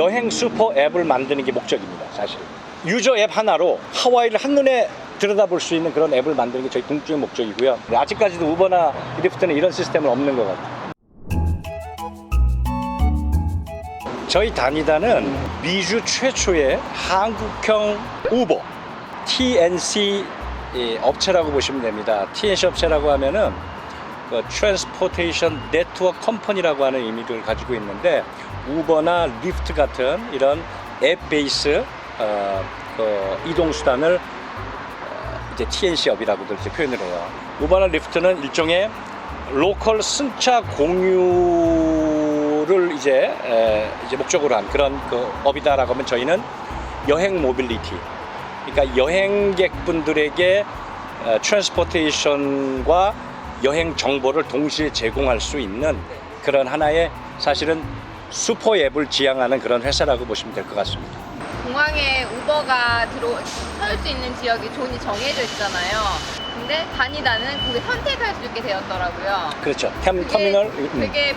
여행 슈퍼 앱을 만드는 게 목적입니다, 사실. 유저 앱 하나로 하와이를 한눈에 들여다볼 수 있는 그런 앱을 만드는 게 저희 궁극적인 목적이고요. 아직까지도 우버나 리프트는 이런 시스템은 없는 것 같아요. 저희 다니다는 미주 최초의 한국형 우버 TNC 예, 업체라고 보시면 됩니다. TNC 업체라고 하면은 그 네트워크 컴퍼니라고 하는 의미를 가지고 있는데 우버나 리프트 같은 이런 앱 베이스 어, 그 이동 수단을 어, 이제 TNC 업이라고도 이렇게 표현을 해요. 우버나 리프트는 일종의 로컬 승차 공유를 이제 에, 이제 목적으로 한 그런 그 업이다라고 하면 저희는 여행 모빌리티 그러니까 여행객분들에게 어, 트랜스포테이션과 여행 정보를 동시에 제공할 수 있는 그런 하나의 사실은 슈퍼 앱을 지향하는 그런 회사라고 보시면 될 것 같습니다. 공항에 우버가 들어 설 수 있는 지역이 존이 정해져 있잖아요. 근데 다니다는 그게 선택할 수 있게 되었더라고요. 그렇죠. 템, 그게 터미널 음. 되게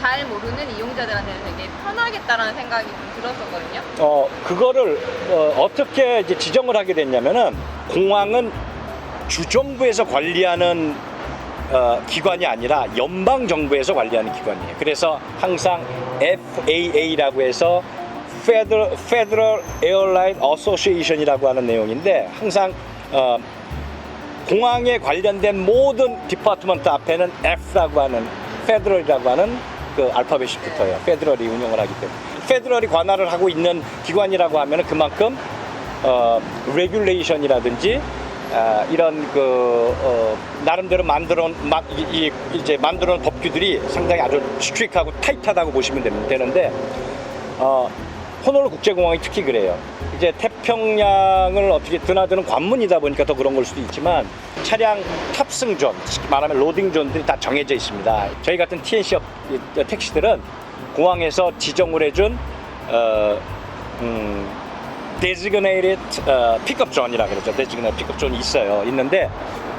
잘 모르는 이용자들한테는 되게 편하겠다라는 생각이 좀 들었었거든요. 어 그거를 어, 떻게 이제 지정을 하게 됐냐면은 공항은 주정부에서 관리하는 어, 기관이 아니라 연방 정부에서 관리하는 기관이에요. 그래서 항상 FAA라고 해서 Federal, Federal Airline Association이라고 하는 내용인데 항상 어, 공항에 관련된 모든 디파트먼트 앞에는 F라고 하는 페더럴이라고 하는 그 알파벳이 붙어요. 페더럴이 운영을 하기 때문에. 페더럴이 관할을 하고 있는 기관이라고 하면 그만큼 어, 레귤레이션이라든지 아, 이런 그 어, 나름대로 만들어 이제 만들어 놓은 법규들이 상당히 아주 스트릭하고 타이트하다고 보시면 됩- 되는데 어, 호놀루 국제공항이 특히 그래요. 이제 태평양을 어떻게 드나드는 관문이다 보니까 더 그런 걸 수도 있지만 차량 탑승 존, 쉽게 말하면 로딩 존들이 다 정해져 있습니다. 저희 같은 TNC 택시들은 공항에서 지정을 해준 어, 음, designated 어, 픽업 존이라 그러죠. designated 픽업 존이 있어요. 있는데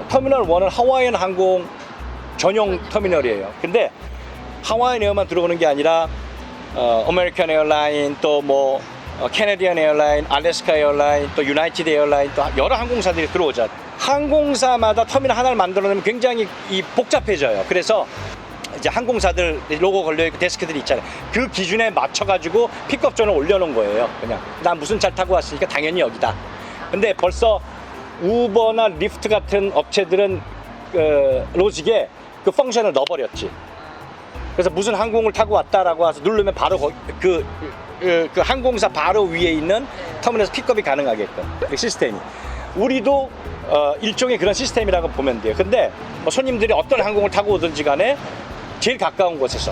터미널 1은 하와이안 항공 전용 터미널이에요. 근데 하와이안 에어만 들어오는 게 아니라 어, 아메리칸 에어라인 또뭐 어, 캐네디언 에어라인, 알래스카 에어라인, 또 유나이티드 에어라인 또 여러 항공사들이 들어오죠. 항공사마다 터미널 하나를 만들어내면 굉장히 이 복잡해져요. 그래서 이제 항공사들 로고 걸려있고 데스크들이 있잖아요. 그 기준에 맞춰가지고 픽업존을 올려놓은 거예요. 그냥 난 무슨 차 타고 왔으니까 당연히 여기다. 근데 벌써 우버나 리프트 같은 업체들은 그 로직에 그 펑션을 넣어버렸지. 그래서 무슨 항공을 타고 왔다라고 와서 누르면 바로 거- 그, 그, 그 항공사 바로 위에 있는 터미널에서 픽업이 가능하게끔 그 시스템이 우리도 어, 일종의 그런 시스템이라고 보면 돼요. 근데 뭐 손님들이 어떤 항공을 타고 오든지 간에 제일 가까운 곳에서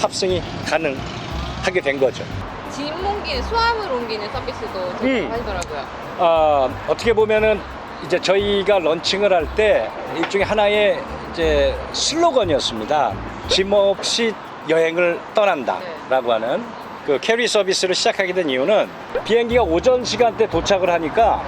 탑승이 가능하게 된 거죠. 짐 옮기는 수화물 옮기는 서비스도 되게 음. 하시더라고요. 어, 어떻게 보면은 이제 저희가 런칭을 할 때 일종의 하나의 이제 슬로건이었습니다. 짐 없이 여행을 떠난다라고 하는 그 캐리 서비스를 시작하게 된 이유는 비행기가 오전 시간대 도착을 하니까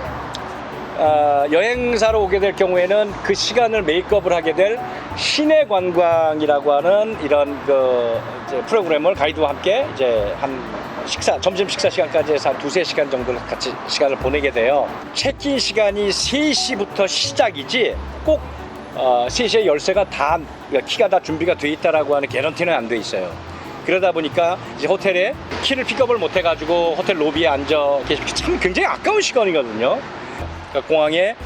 어, 여행사로 오게 될 경우에는 그 시간을 메이크업을 하게 될 시내 관광이라고 하는 이런 그 프로그램을 가이드와 함께 이제 한 식사 점심 식사 시간까지 해서 한 두세 시간 정도를 같이 시간을 보내게 돼요. 체크인 시간이 3시부터 시작이지 꼭 어, 3시에 열쇠가 다 키가 다 준비가 돼 있다라고 하는 개런티는 안 돼 있어요. 그러다 보니까 이제 호텔에 키를 픽업을 못 해가지고 호텔 로비에 앉아 계시면 참 굉장히 아까운 시간이거든요. 그러니까 공항에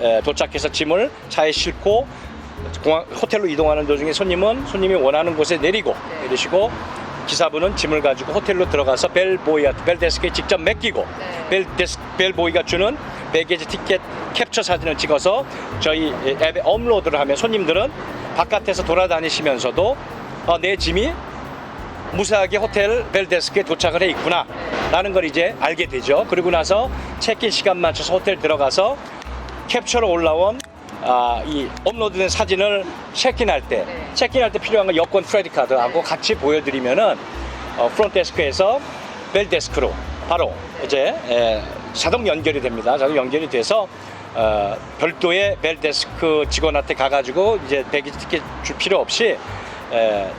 에, 도착해서 짐을 차에 싣고 공항 호텔로 이동하는 도중에 손님은 손님이 원하는 곳에 내리고 네. 내리시고 기사분은 짐을 가지고 호텔로 들어가서 벨보이한테 벨데스크에 직접 맡기고 네. 벨데스, 벨보이가 주는 베개지 티켓 캡처 사진을 찍어서 저희 앱에 업로드를 하면 손님들은 바깥에서 돌아다니시면서도 어, 내 짐이 무사하게 호텔 벨데스크에 도착을 해 있구나 라는 걸 이제 알게 되죠 그리고 나서 체크인 시간 맞춰서 호텔 들어가서 캡처로 올라온 아, 이 업로드된 사진을 체크인할 때 네. 체크인할 때 필요한 건 여권 크레딧 카드하고 같이 보여드리면은 어, 프론트 데스크에서 벨 데스크로 바로 이제 에, 자동 연결이 됩니다. 자동 연결이 돼서 어, 별도의 벨 데스크 직원한테 가가지고 이제 배기 티켓 줄 필요 없이 에,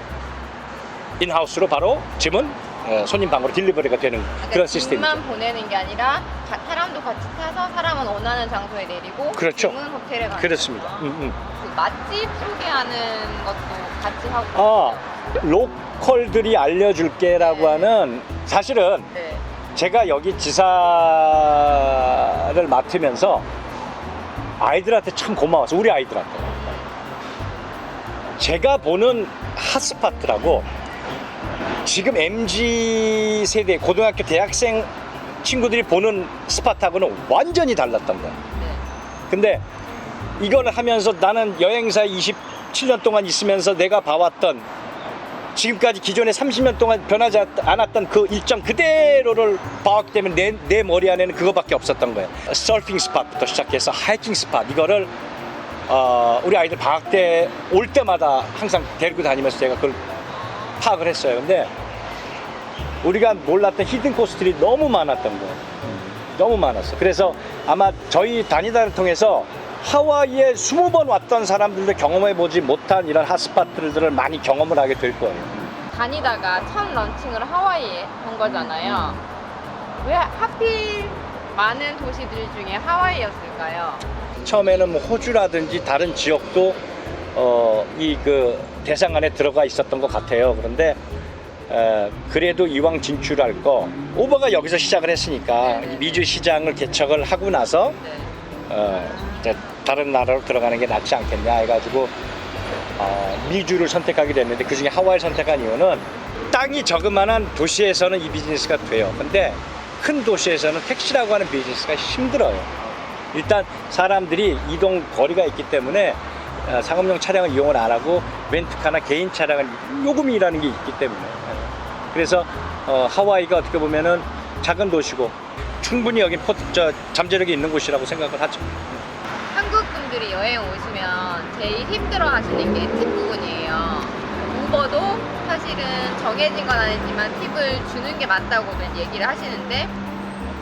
인하우스로 바로 짐은 어, 손님 방으로 딜리버리가 되는 그런 시스템이죠. 짐만 보내는 게 아니라 가- 사람도 같이 타서 사람은 원하는 장소에 내리고 그렇죠. 짐은 호텔에 가는 그렇습니다. 거구나. 음, 음. 그 맛집 소개하는 것도 같이 하고 아 로컬들이 알려줄게라고 하는 사실은 네. 제가 여기 지사를 맡으면서 아이들한테 참 고마워서 우리 아이들한테 제가 보는 핫스팟들하고 지금 MZ 세대 고등학교 대학생 친구들이 보는 스팟하고는 완전히 달랐던 거야. 네. 근데 이걸 하면서 나는 여행사 27년 동안 있으면서 내가 봐왔던 지금까지 기존에 30년 동안 변하지 않았던 그 일정 그대로를 봐왔기 때문에 내, 내 머리 안에는 그거밖에 없었던 거예요. 서핑 스팟부터 시작해서 하이킹 스팟 이거를 어, 우리 아이들 방학 때 올 때마다 항상 데리고 다니면서 제가 그걸 파악을 했어요. 근데 우리가 몰랐던 히든 코스들이 너무 많았던 거예요. 너무 많았어. 그래서 아마 저희 다니다를 통해서 하와이에 20번 왔던 사람들도 경험해 보지 못한 이런 핫스팟들을 많이 경험을 하게 될 거예요. 다니다가 첫 런칭을 하와이에 한 거잖아요. 왜 하필 많은 도시들 중에 하와이였을까요? 처음에는 뭐 호주라든지 다른 지역도 어, 이 그 대상 안에 들어가 있었던 것 같아요. 그런데 에, 그래도 이왕 진출할 거 오버가 여기서 시작을 했으니까 네네. 이 미주 시장을 개척을 하고 나서 네. 어, 이제 다른 나라로 들어가는 게 낫지 않겠냐 해가지고 어, 미주를 선택하게 됐는데 그 중에 하와이를 선택한 이유는 땅이 저그만한 도시에서는 이 비즈니스가 돼요. 근데 큰 도시에서는 택시라고 하는 비즈니스가 힘들어요. 일단 사람들이 이동 거리가 있기 때문에 어, 상업용 차량을 이용을 안 하고 렌트카나 개인 차량을 요금이라는 게 있기 때문에 그래서 어, 하와이가 어떻게 보면은 작은 도시고 충분히 여기 포, 저, 잠재력이 있는 곳이라고 생각을 하죠. 한국 분들이 여행 오시면 제일 힘들어 하시는 게 팁 부분이에요. 우버도 사실은 정해진 건 아니지만 팁을 주는 게 맞다고는 얘기를 하시는데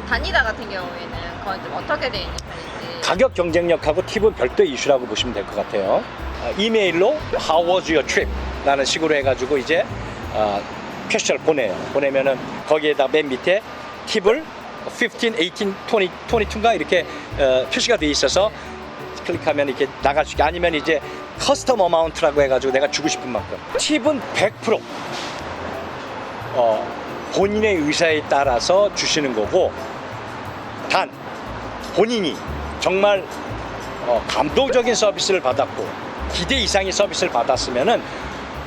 다니다 같은 경우에는 그건 좀 어떻게 돼 있는 편인지 가격 경쟁력하고 팁은 별도 이슈라고 보시면 될 것 같아요. 어, 이메일로 How was your trip? 라는 식으로 해가지고 이제 어, 퀘스천을 보내요. 보내면은 거기에다 맨 밑에 팁을 15, 18, 20, 22인가 이렇게 어, 표시가 돼 있어서 클릭하면 이렇게 나갈 수 있게 아니면 이제 커스텀 어마운트라고 해가지고 내가 주고 싶은 만큼 팁은 100% 어, 본인의 의사에 따라서 주시는 거고 단 본인이 정말 어, 감동적인 서비스를 받았고 기대 이상의 서비스를 받았으면은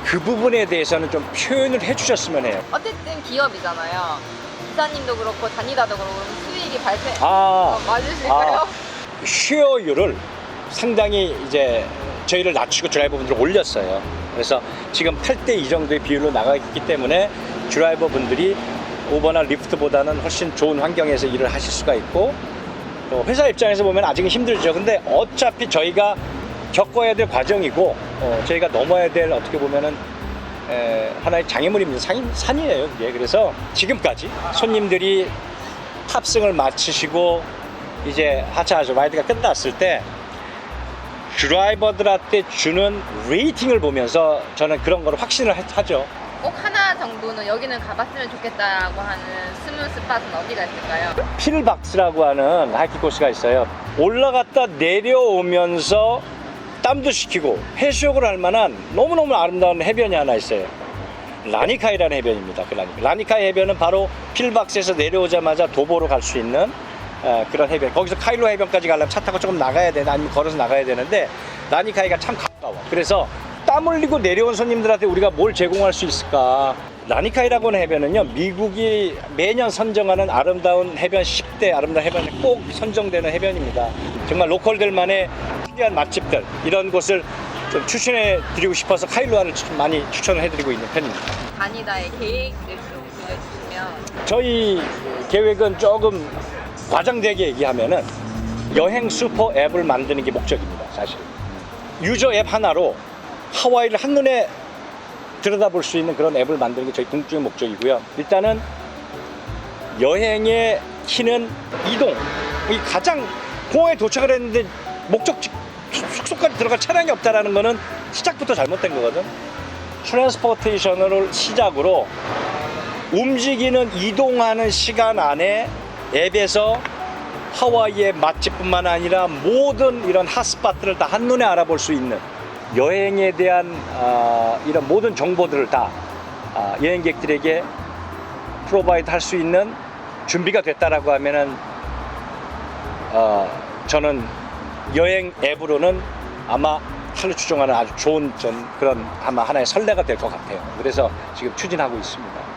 그 부분에 대해서는 좀 표현을 해주셨으면 해요. 어쨌든 기업이잖아요. 기사님도 그렇고 다니다도 그렇고 수익이 발생 아, 어, 맞으실까요? 쉐어율을 상당히 이제 저희를 낮추고 드라이버분들을 올렸어요. 그래서 지금 8대 2 정도의 비율로 나가 있기 때문에 드라이버분들이 우버나 리프트보다는 훨씬 좋은 환경에서 일을 하실 수가 있고 또 회사 입장에서 보면 아직은 힘들죠. 근데 어차피 저희가 겪어야 될 과정이고 어, 저희가 넘어야 될 어떻게 보면은 에, 하나의 장애물입니다. 산, 산이에요. 이게. 그래서 지금까지 손님들이 탑승을 마치시고 이제 하차하죠. 라이드가 끝났을 때 드라이버들한테 주는 레이팅을 보면서 저는 그런 걸 확신을 하- 하죠. 꼭 하나 정도는 여기는 가봤으면 좋겠다라고 하는 스문 스팟은 어디가 있을까요? 필박스라고 하는 하이킹 코스가 있어요. 올라갔다 내려오면서 땀도 식히고 해수욕을 할 만한 너무너무 아름다운 해변이 하나 있어요. 라니카이라는 해변입니다. 그 라니카. 라니카이 해변은 바로 필박스에서 내려오자마자 도보로 갈 수 있는 어, 그런 해변. 거기서 카일로 해변까지 가려면 차 타고 조금 나가야 되나 아니면 걸어서 나가야 되는데 라니카이가 참 가까워. 그래서 땀 흘리고 내려온 손님들한테 우리가 뭘 제공할 수 있을까? 라니카이라고 하는 해변은요, 미국이 매년 선정하는 아름다운 해변 10대 아름다운 해변에 꼭 선정되는 해변입니다. 정말 로컬들만의 특이한 맛집들, 이런 곳을 좀 추천해 드리고 싶어서 카일로아를 추- 많이 추천을 해드리고 있는 편입니다. 다니다의 계획을 좀 들려주시면 저희 계획은 조금 과장되게 얘기하면은 여행 슈퍼 앱을 만드는 게 목적입니다, 사실. 유저 앱 하나로 하와이를 한눈에 들여다볼 수 있는 그런 앱을 만드는 게 저희 궁극적인 목적이고요. 일단은 여행의 키는 이동. 이 가장 공항에 도착을 했는데 목적지 숙소까지 들어갈 차량이 없다라는 거는 시작부터 잘못된 거거든. 트랜스포테이션을 시작으로 움직이는 이동하는 시간 안에 앱에서 하와이의 맛집뿐만 아니라 모든 이런 핫스팟들을 다 한눈에 알아볼 수 있는 여행에 대한 아, 이런 모든 정보들을 다 아, 여행객들에게 프로바이드 할 수 있는 준비가 됐다라고 하면은 어, 저는 여행 앱으로는 아마 탈루 추종하는 아주 좋은 전 그런 아마 하나의 선례가 될 것 같아요. 그래서 지금 추진하고 있습니다.